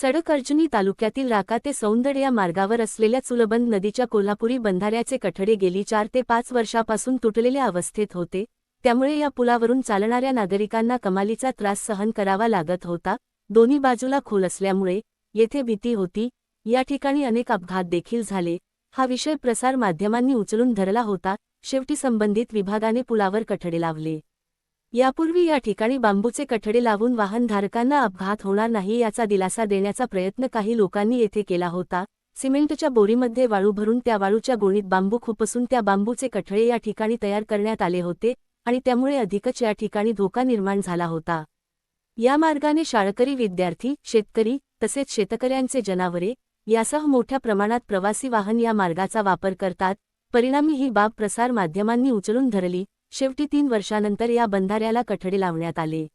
सडक अर्जुनी तालुक्यातील राका ते सौंदर्य या मार्गावर असलेल्या चुलबंद नदीच्या कोल्हापुरी बंधाऱ्याचे कठडे गेली चार ते पाच वर्षापासून तुटलेल्या अवस्थेत होते. त्यामुळे या पुलावरून चालणाऱ्या नागरिकांना कमालीचा त्रास सहन करावा लागत होता. दोन्ही बाजूला खोल असल्यामुळे येथे भीती होती. या ठिकाणी अनेक अपघात देखील झाले. हा विषय प्रसार माध्यमांनी उचलून धरला होता. शेवटी संबंधित विभागाने पुलावर कठडे लावले. यापूर्वी या ठिकाणी बांबूचे कठडे लावून वाहनधारकांना अपघात होणार नाही याचा दिलासा देण्याचा प्रयत्न काही लोकांनी येथे केला होता. सिमेंटच्या बोरीमध्ये वाळू भरून त्या वाळूच्या गोणीत बांबू खुपसून त्या बांबूचे कठडे या ठिकाणी तयार करण्यात आले होते आणि त्यामुळे अधिकच या ठिकाणी धोका निर्माण झाला होता. या मार्गाने शाळकरी विद्यार्थी शेतकरी तसेच शेतकऱ्यांचे जनावरे यासह मोठ्या प्रमाणात प्रवासी वाहन या मार्गाचा वापर करतात. परिणामी ही बाब प्रसार माध्यमांनी उचलून धरली. शेवटी तीन वर्षानंतर या बंधाऱ्याला कठडे लावण्यात आले.